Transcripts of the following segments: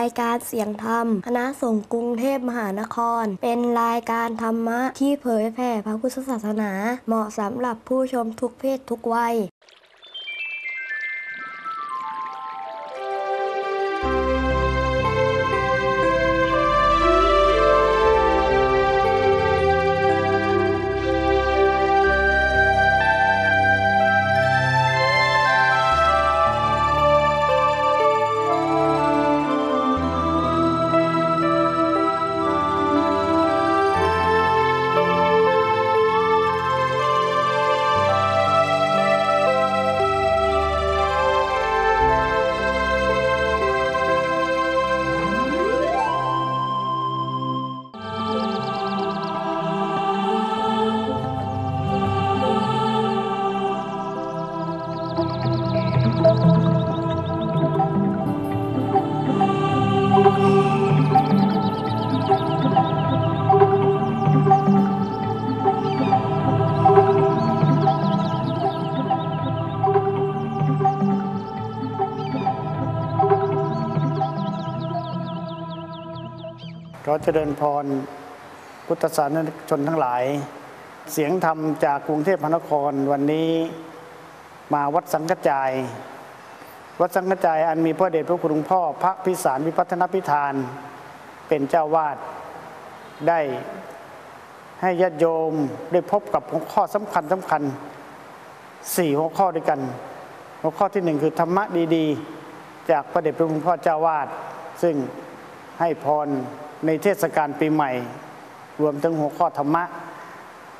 ายการเสียงธรรม คณะสงฆ์กรุงเทพมหานคร เป็นรายการธรรมะที่เผยแผ่พระพุทธศาสนา เหมาะสำหรับผู้ชมทุกเพศทุกวัย เจริญพร พุทธศาสนิกชนทั้งหลาย เสียงธรรมจากกรุงเทพมหานครวันนี้มาวัดสังกจาย วัดสังกจายอันมีพระเดชพระคุณหลวงพ่อ พระพิสารวิพัฒนพิธาน เป็นเจ้าวาดได้ให้ญาติโยมได้พบกับหัวข้อสำคัญสำคัญสี่หัวข้อด้วยกัน หัวข้อที่หนึ่งคือธรรมะดีๆ จากพระเดชพระคุณพ่อเจ้าวาด ซึ่งให้พร ในเทศกาลปีใหม่ รวมทั้งหัวข้อธรรมะ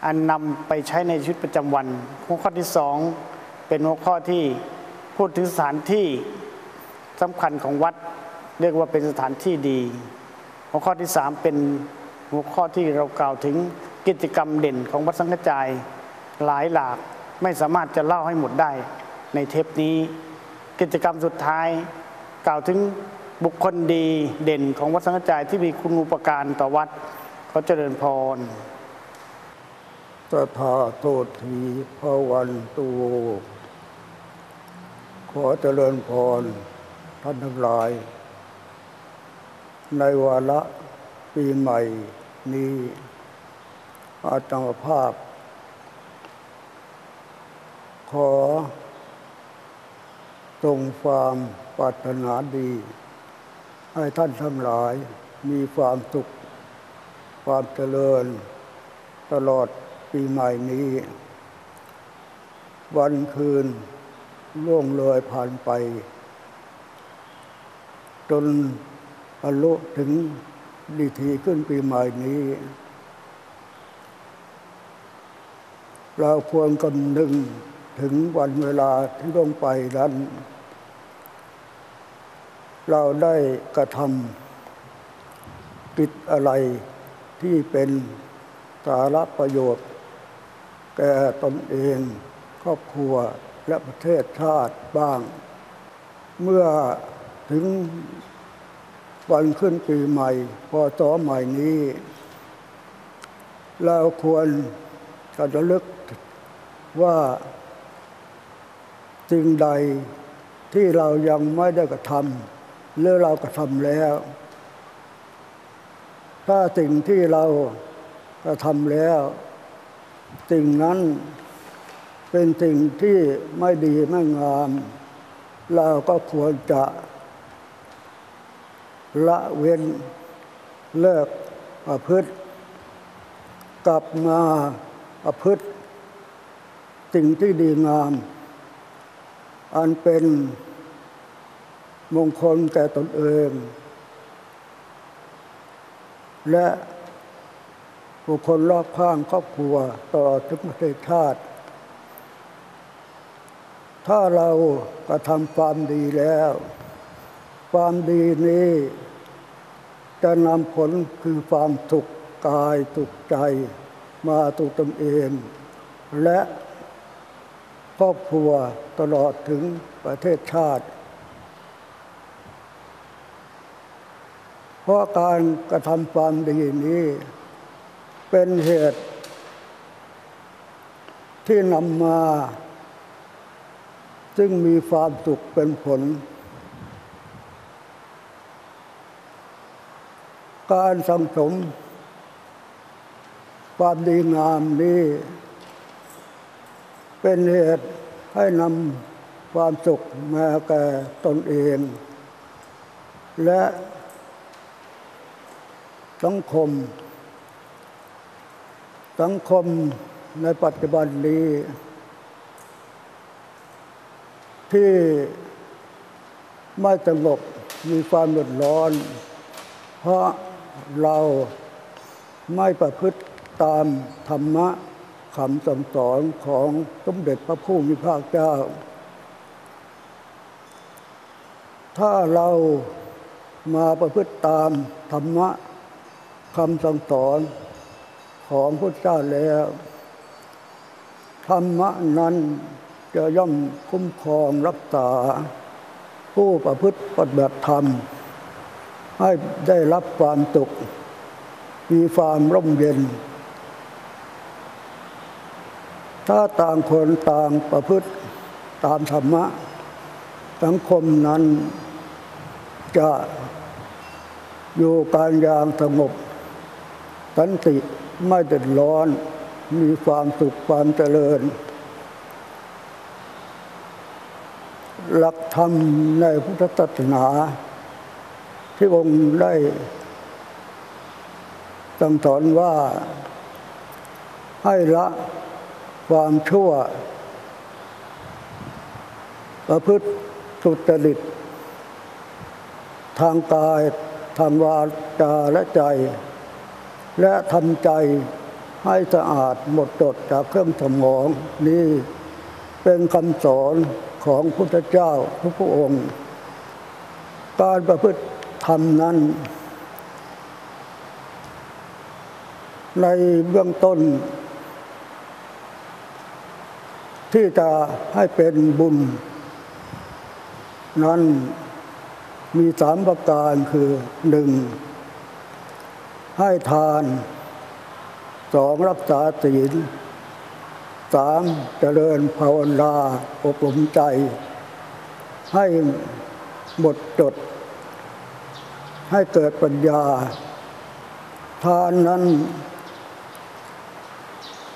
อันนำไปใช้ในชีวิตประจำวัน หัวข้อที่สองเป็นหัวข้อที่พูดถึงสถานที่สำคัญของวัด เรียกว่าเป็นสถานที่ดี หัวข้อที่สามเป็นหัวข้อที่เรากล่าวถึงกิจกรรมเด่นของวัดสังฆจายหลายหลากไม่สามารถจะเล่าให้หมดได้ในเทปนี้ กิจกรรมสุดท้ายกล่าวถึง บุคคลดีเด่นของวัดสังฆจายที่มีคุณอุปการต่อวัดเขาเจริญพรตถาโตทีพระวันตูขอเจริญพรท่านทั้งหลาย ในวาระปีใหม่นี้อาตมาภาพ ขอตรงความปรารถนาดี ให้ท่านทั้งหลายมีความสุข ความเจริญ ตลอดปีใหม่นี้ วันคืนล่วงเลยผ่านไป จนบรรลุถึงดีทีขึ้นปีใหม่นี้ เราควรกำนึงถึงวันเวลาที่ลงไปนั้น เราได้กระทำกิจอะไรที่เป็นสาระประโยชน์ แก่ตนเองครอบครัวและประเทศชาติบ้าง เมื่อถึงวันขึ้นปีใหม่พอต่อใหม่นี้ เราควรจะระลึกว่าสิ่งใดที่เรายังไม่ได้กระทำ หรือเรากระทำแล้ว ถ้าสิ่งที่เรากระทำแล้ว สิ่งนั้นเป็นสิ่งที่ไม่ดีไม่งาม เราก็ควรจะ ละเว้นเลิกประพฤติกลับมาประพฤติสิ่งที่ดีงาม อันเป็น มงคลแก่ตนเอง และบุคคลรอบข้างครอบครัวตลอดถึงประเทศชาติ ถ้าเรากระทำความดีแล้ว ความดีนี้ จะนำผลคือความสุขกายสุขใจมาตุกตนเอง และครอบครัวตลอดถึงประเทศชาติ เพ ราะการกระทำความดีนี้ เป็นเหตุ ที่นำมา ซึ่งมีความสุขเป็นผล การสังสม ความดีงามนี้ เป็นเหตุให้นำความสุขมาแก่ตนเอง และ สังคม สังคมในปัจจุบันนี้ ที่ไม่สงบมีความเดือดร้อน เพราะเราไม่ประพฤติตามธรรมะคำสั่งสอนของสมเด็จพระผู้มีพระเจ้า ถ้าเรามาประพฤติตามธรรมะ คำสั่งสอนของพระเจ้าแล้วธรรมะนั้นจะย่อมคุ้มครองรักษา ผู้ประพฤติปฏิบัติธรรม ให้ได้รับความสุขมีความร่มเย็น ถ้าต่างคนต่างประพฤติตามธรรมะ สังคมนั้นจะอยู่การอย่างสงบ สันติไม่เดือดร้อน มีความสุขความเจริญ หลักธรรมในพุทธศาสนา ที่องค์ได้สั่งสอนว่าให้ละความชั่ว ประพฤติสุจริต ทางกาย ทางวาจาและใจ และทำใจให้สะอาดหมดจดจากเครื่องสมองนี่เป็นคำสอนของพุทธเจ้าทุกพระองค์ การประพฤติธรรมนั้น ในเบื้องต้น ที่จะให้เป็นบุญ นั้นมีสามประการคือหนึ่ง ให้ทานสองรักษาศีลสามเจริญภาวนาอบรมใจ ให้หมดจด ให้เกิดปัญญา ทานนั้น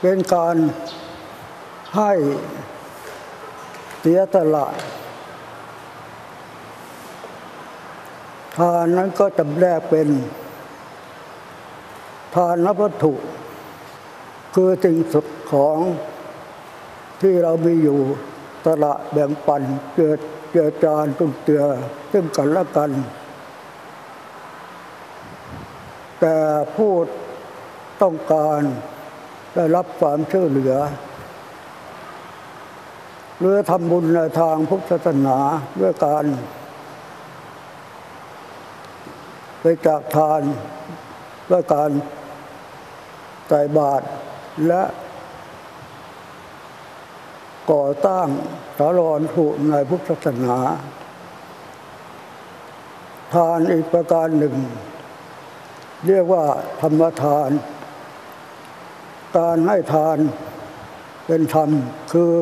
เป็นการให้เสียสละทานนั้นก็จำแนกเป็น ทานนวัตถุ คือสิ่งสุดของที่เรามีอยู่ตละแบ่งปันเกิดเจือจานตุ้มเตือซึ่งกันและกัน แต่ผู้ต้องการได้รับความช่วยเหลือหรือทำบุญในทางพุทธศาสนาด้วยการไปจากทานด้วยการ ใส่บาตรและก่อตั้งสารอนถูกในพุทธศาสนา ทานอีกประการหนึ่ง เรียกว่าธรรมทาน การให้ทานเป็นธรรมคือ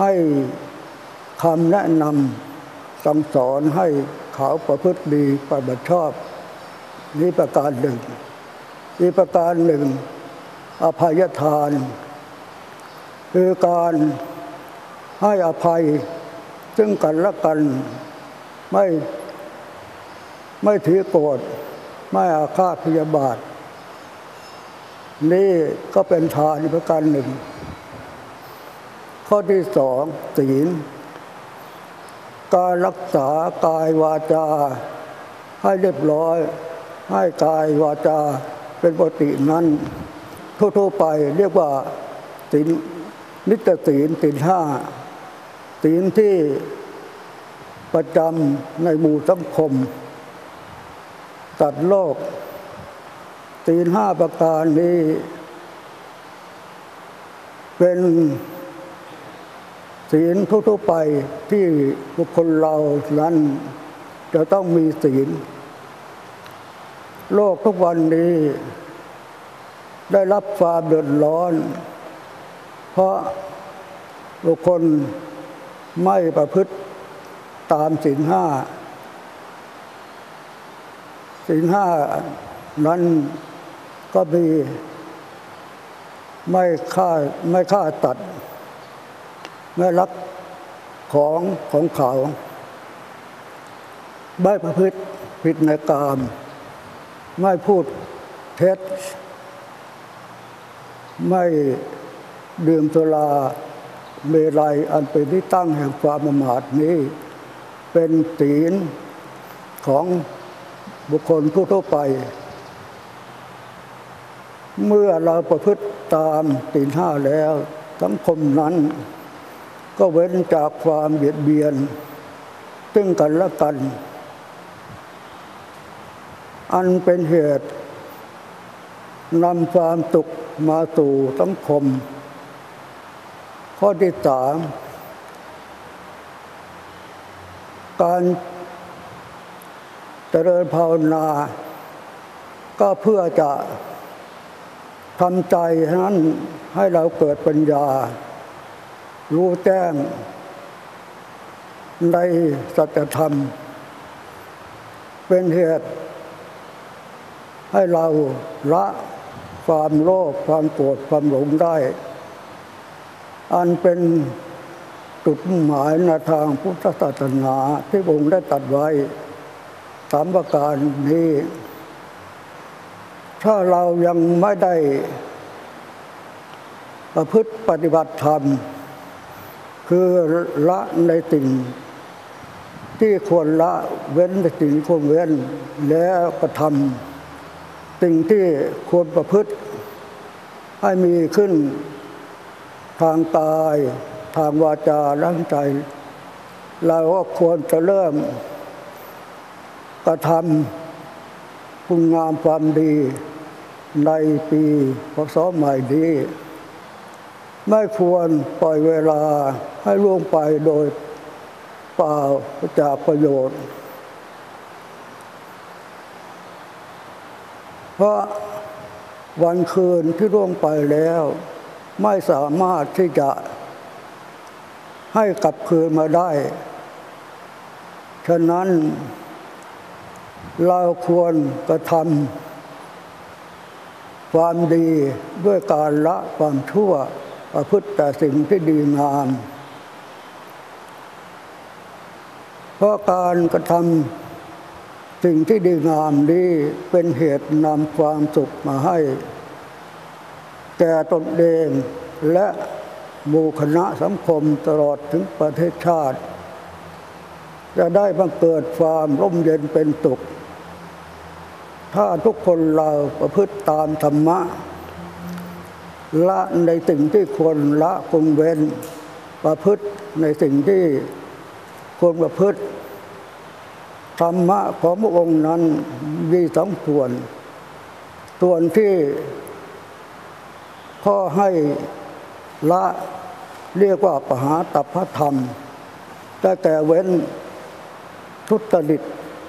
ให้คำแนะนำสั่งสอนให้เขาประพฤติดีปฏิบัติชอบ นี้ประการหนึ่ง อีกประการหนึ่ง อภัยทาน คือการให้อภัยซึ่งกันและกันไม่ไม่ถือโกรธไม่อาฆาตพยาบาท นี่ก็เป็นทานอีกประการหนึ่ง ข้อที่สองศีลการรักษากายวาจา ให้เรียบร้อย ให้กายวาจา เป็นปกตินั้นทั่วๆไปเรียกว่าศีลนิตศีลศีลห้าศีลที่ประจำในหมู่สังคม ตัดโลกศีลห้าประการนี้ เป็นศีลทั่วๆไปที่บุคคลเรานั้นจะต้องมีศีล โลกทุกวันนี้ ได้รับความเดือดร้อน เพราะบุคคลไม่ประพฤติตามศีลห้าศศีลห้านั้นก็มีไม่ฆ่าไม่ฆ่าตัด ไม่รักของของเขา ไม่ประพฤติผิดในกาม ไม่พูดเท็จ ไม่ดื่มสุราเมลัยอันเป็นที่ตั้งแห่งความประมาทนี้ เป็นศีลของบุคคลผู้ทั่วไป เมื่อเราประพฤติตามศีลห้าแล้วสังคมนั้น ก็เว้นจากความเบียดเบียนซึ่งกันและกัน อันเป็นเหตุนำความสุขมาสู่สังคม ข้อที่สามการเจริญภาวนา ก็เพื่อจะทำใจนั้นให้เราเกิดปัญญา รู้แจ้งในสัจธรรม เป็นเหตุ ให้เราละความโลภความโกรธความหลงได้ อันเป็นจุดหมายในทางพุทธศาสนาที่องค์ได้ตัดไว้สามประการนี้ ถ้าเรายังไม่ได้ประพฤติปฏิบัติธรรม คือละในสิ่งที่ควรละเว้นในสิ่งควรเว้นแล้วกระทำ สิ่งที่ควรประพฤติ ให้มีขึ้นทางกาย ทางวาจาร่างใจ เราก็ควรจะเริ่มกระทำคุณงามความดีในปีพศใหม่นี้ ไม่ควรปล่อยเวลาให้ล่วงไปโดยเปล่าจากประโยชน์ เพราะวันคืนที่ล่วงไปแล้ว ไม่สามารถที่จะให้กลับคืนมาได้ ฉะนั้น เราควรกระทำความดีด้วยการละความชั่วประพฤติแต่สิ่งที่ดีงาม เพราะการกระทำ สิ่งที่ดีงามนี้เป็นเหตุนำความสุขมาให้ แก่ตนเองและหมู่คณะสังคมตลอดถึงประเทศชาติ จะได้บังเกิดความร่มเย็นเป็นสุข ถ้าทุกคนเราประพฤติตามธรรมะ ละในสิ่งที่ควรละคงเว้น ประพฤติในสิ่งที่ควรประพฤติ ธรรมะของพระองค์นั้นมีสองส่วน ส่วนที่ข้อให้ละเรียกว่าปหาตัพธรรมได้แก่เว้นทุตริต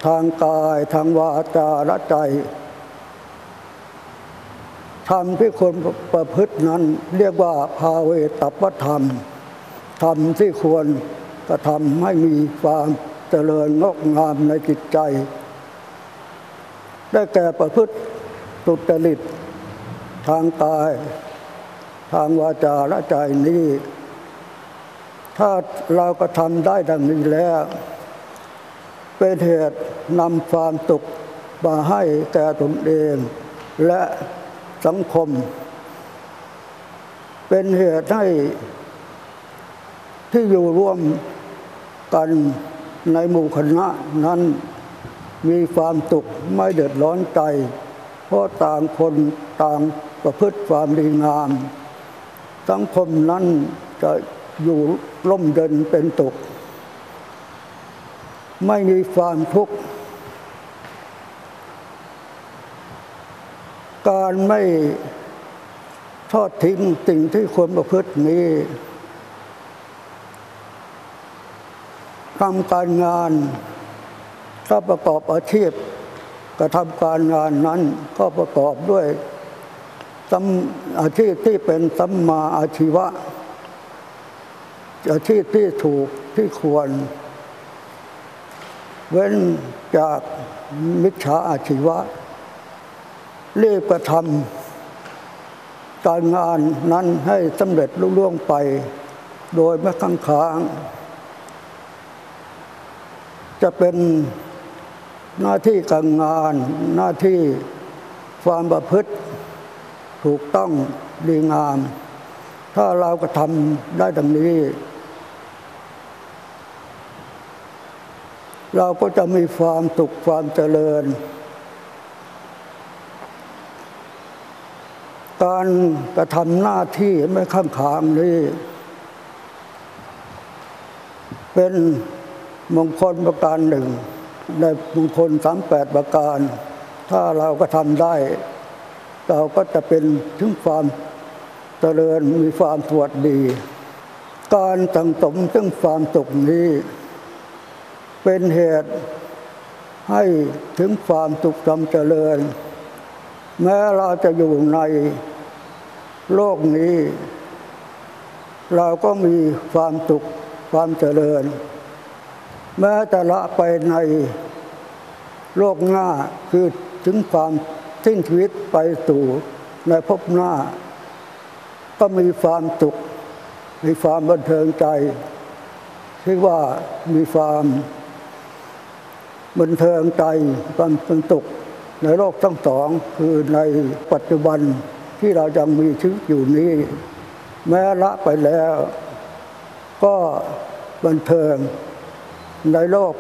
ทางกายทางวาจาและใจธรรมที่คนประพฤตินั้น เรียกว่าภาเวตัพธรรมธรรมที่ควรกระทำให้มีความ เจริญงอกงามในจิตใจ ได้แก่ประพฤติสุจริต ทางกาย ทางวาจาและใจนี้ ถ้าเราก็ทำได้ดังนี้แล้ว เป็นเหตุนำความสุขมาให้แก่ตนเอง และสังคม เป็นเหตุให้ที่อยู่ร่วมกัน ในหมู่คณะนั้นมีความสุขไม่เดือดร้อนใจ เพราะต่างคนต่างประพฤติความดีงาม สังคมนั้นจะอยู่ร่มเย็นเป็นตุกไม่มีความทุกข์ การไม่ทอดทิ้งสิ่งที่ควรประพฤตินี้ ทำการงาน ถ้าประกอบอาชีพกระทำการงานนั้นก็ประกอบด้วยอาชีพที่เป็นสัมมาอาชีวะ อาชีพที่ถูกที่ควร เว้นจากมิจฉาอาชีวะรีบกระทำการงานนั้นให้สำเร็จลุล่วงไป โดยไม่ค้างค้าง จะเป็นหน้าที่การงานหน้าที่ความประพฤติถูกต้องดีงาม ถ้าเราก็ทำได้ดังนี้ เราก็จะมีความสุขความเจริญ การกระทำหน้าที่ไม่ข้ามขามนี้ เป็น มงคลประการหนึ่งในมงคลสามแปดประการ ถ้าเราก็ทำได้ เราก็จะเป็นถึงความเจริญมีความสวัสดี การสังสมซึ่งความสุขนี้ เป็นเหตุให้ถึงความสุขควาเจริญ แม้เราจะอยู่ในโลกนี้ เราก็มีความสุขความเจริญ แม้แต่ละไปในโลกหน้าคือถึงความสิ้นชีวิตไปสู่ในภพหน้า ก็มีความสุขมีความบันเทิงใจที่ว่ามีความบันเทิงใจความสนุกในโลกทั้งสองคือในปัจจุบันที่เรายังมีชีวิตอยู่นี้ แม้ละไปแล้ว ก็บันเทิง ในโลก